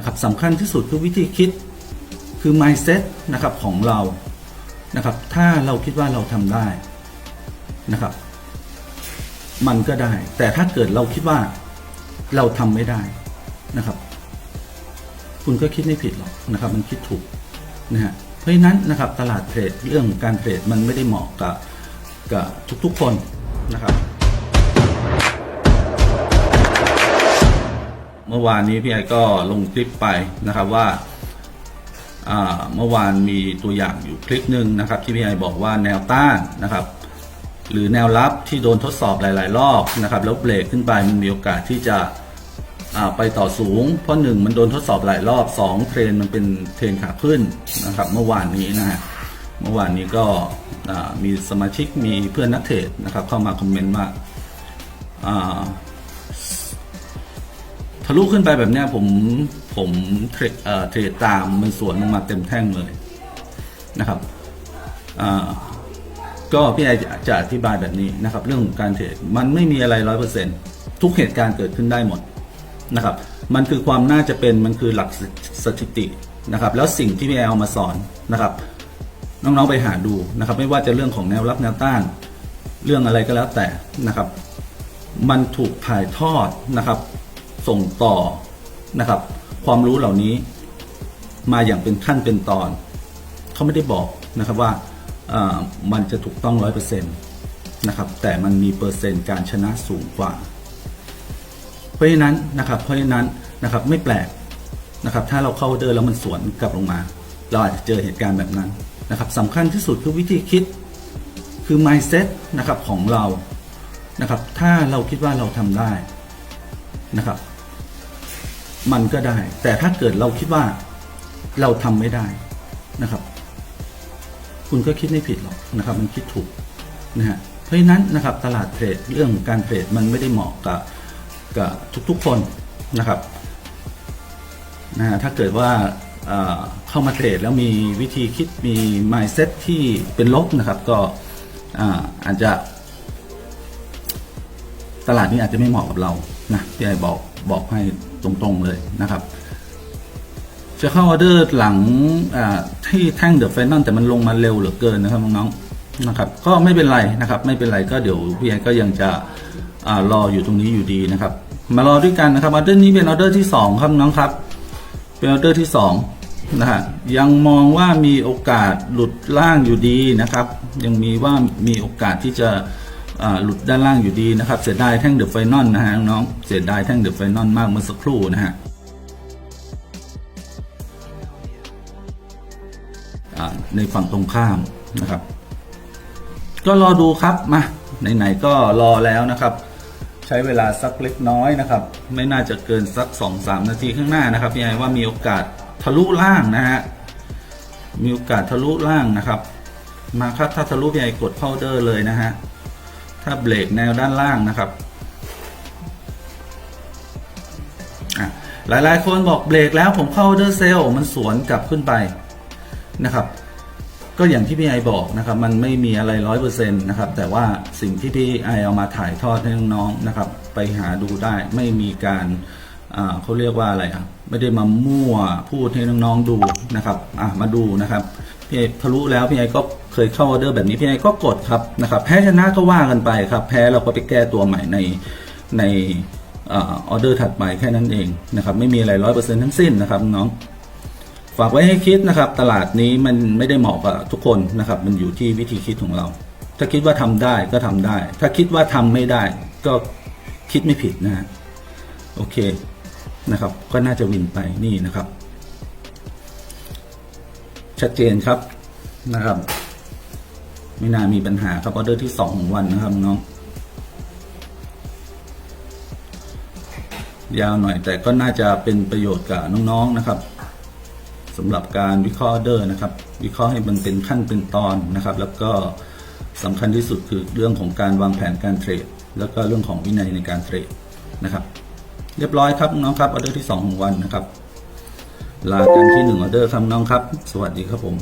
นะครับสำคัญที่สุดคือวิธีคิดคือ mindset นะครับของเรานะครับ ถ้าเราคิดว่าเราทำได้นะครับ มันก็ได้ แต่ถ้าเกิดเราคิดว่าเราทำไม่ได้นะครับ คุณก็คิดไม่ผิดหรอกนะครับ มันคิดถูกนะฮะเพราะฉะนั้นนะครับตลาดเทรดเรื่องการเทรดมันไม่ได้เหมาะกับกับทุกๆคนนะครับ เมื่อวานนี้พี่ไอก็ลงคลิปไปนะครับว่าเมื่อวานมีตัวอย่างอยู่คลิปหนึ่งนะครับ ที่พี่ไอบอกว่าแนวต้านนะครับ หรือแนวรับที่โดนทดสอบหลาย ๆ รอบนะครับแล้วเบรกขึ้นไปมันมีโอกาสที่จะไปต่อสูง เพราะหนึ่งมันโดนทดสอบหลายรอบสองเทรนมันเป็นเทรนขาขึ้นนะครับ เมื่อวานนี้นะฮะเมื่อวานนี้ก็มีสมาชิกมีเพื่อนนักเทรดนะครับ เข้ามาคอมเมนต์ว่า ทะลุขึ้นไปแบบเนี้ยผมผมเทรดเอ่อเทรดตามมันสวนลงมาเต็มแท่งเลยนะครับก็พี่ไอจะอธิบายแบบนี้นะครับ เรื่องของการเทรดมันไม่มีอะไรร้อยเปอร์เซ็นทุกเหตุการณ์เกิดขึ้นได้หมดนะครับ มันคือความน่าจะเป็นมันคือหลักสถิตินะครับ แล้วสิ่งที่พี่ไอเอามาสอนนะครับ น้องๆไปหาดูนะครับ ไม่ว่าจะเรื่องของแนวรับแนวต้าน เรื่องอะไรก็แล้วแต่นะครับ มันถูกถ่ายทอดนะครับ ส่งต่อนะครับ ความรู้เหล่านี้มาอย่างเป็นขั้นเป็นตอน เขาไม่ได้บอกนะครับว่ามันจะถูกต้องร้อยเปอร์เซ็นต์นะครับ แต่มันมีเปอร์เซ็นต์การชนะสูงกว่า เพราะฉะนั้นนะครับ เพราะฉะนั้นนะครับไม่แปลกนะครับ ถ้าเราเข้าเดินแล้วมันสวนกลับลงมา เราอาจจะเจอเหตุการณ์แบบนั้นนะครับสำคัญที่สุดคือวิธีคิดคือ mindset นะครับของเรานะครับ ถ้าเราคิดว่าเราทำได้ นะครับ มันก็ได้ แต่ถ้าเกิดเราคิดว่าเราทำไม่ได้นะครับ คุณก็คิดไม่ผิดหรอกนะครับ มันคิดถูกนะฮะเพราะฉะนั้นนะครับตลาดเทรดเรื่องการเทรดมันไม่ได้เหมาะกับกับทุกๆคนนะครับนะฮะถ้าเกิดว่าเข้ามาเทรดแล้วมีวิธีคิดมี mindset ที่เป็นลบนะครับ ก็อาจจะ ตลาดนี้อาจจะไม่เหมาะกับเรานะพี่ไอบอกบอกให้ตรงๆเลยนะครับจะเข้าออเดอร์หลังที่แท่งเดอะไฟนอลแต่มันลงมาเร็วเหลือเกินนะครับน้องๆนะครับ ก็ไม่เป็นไรนะครับ ไม่เป็นไรก็เดี๋ยวพี่ไอก็ยังจะอรออยู่ตรงนี้อยู่ดีนะครับ มารอด้วยกันนะครับออเดอร์นี้เป็นออเดอร์ที่สองครับน้องครับ เป็นออเดอร์ที่สองนะฮะยังมองว่ามีโอกาสหลุดล่างอยู่ดีนะครับ ยังมีว่ามีโอกาสที่จะ หลุดด้านล่างอยู่ดีนะครับ เสียดายแท่งเดอะไฟนอลนะฮะน้องเสียดายแท่งเดอะไฟนอลมากเมื่อสักครู่นะฮะในฝั่งตรงข้ามนะครับ ก็รอดูครับมาไหนๆก็รอแล้วนะครับ ใช้เวลาสักเล็กน้อยนะครับ ไม่น่าจะเกินสักสองสามนาทีข้างหน้านะครับพี่ไอว่ามีโอกาสทะลุล่างนะฮะมีโอกาสทะลุล่างนะครับ มาครับถ้าทะลุพี่ไอกดเข้าเดอร์เลยนะฮะ ถ้าเบรกแนวด้านล่างนะครับอะหลายๆคนบอกเบรกแล้วผมเข้าเดอร์เซลมันสวนกลับขึ้นไปนะครับ ก็อย่างที่พี่ไอบอกนะครับ มันไม่มีอะไรร้อยเปอร์เซ็นต์นะครับ แต่ว่าสิ่งที่พี่ไอเอามาถ่ายทอดให้น้องๆนะครับ ไปหาดูได้ไม่มีการเขาเรียกว่าอะไรอะไม่ได้มามั่วพูดให้น้องๆดูนะครับมาดูนะครับ พี่ไอทะลุแล้วพี่ไอก็เคยเข้าออเดอร์แบบนี้พี่ไอก็กดครับนะครับแพ้ชนะก็ว่ากันไปครับ แพ้เราก็ไปแก้ตัวใหม่ในในออเดอร์ถัดไปแค่นั้นเองนะครับไม่มีอะไรร้อยเปอร์เซ็นต์ทั้งสิ้นนะครับน้องฝากไว้ให้คิดนะครับ ตลาดนี้มันไม่ได้เหมาะกับทุกคนนะครับ มันอยู่ที่วิธีคิดของเรา ถ้าคิดว่าทำได้ก็ทำได้ ถ้าคิดว่าทำไม่ได้ก็คิดไม่ผิดนะฮะโอเคนะครับ ก็น่าจะวินไปนี่นะครับ ชัดเจนครับนะครับ ไม่น่ามีปัญหาครับออเดอร์ที่สองของวันนะครับน้องยาวหน่อยแต่ก็น่าจะเป็นประโยชน์กับน้องๆนะครับสำหรับการวิเคราะห์ออเดอร์นะครับ วิเคราะห์ให้มันเป็นขั้นเป็นตอนนะครับ แล้วก็สำคัญที่สุดคือเรื่องของการวางแผนการเทรดแล้วก็เรื่องของวินัยในการเทรดนะครับ เรียบร้อยครับน้องครับออเดอร์ที่ 2 ของวันนะครับ ลากันที่หนึ่งออเดอร์ครับน้องครับ สวัสดีครับผม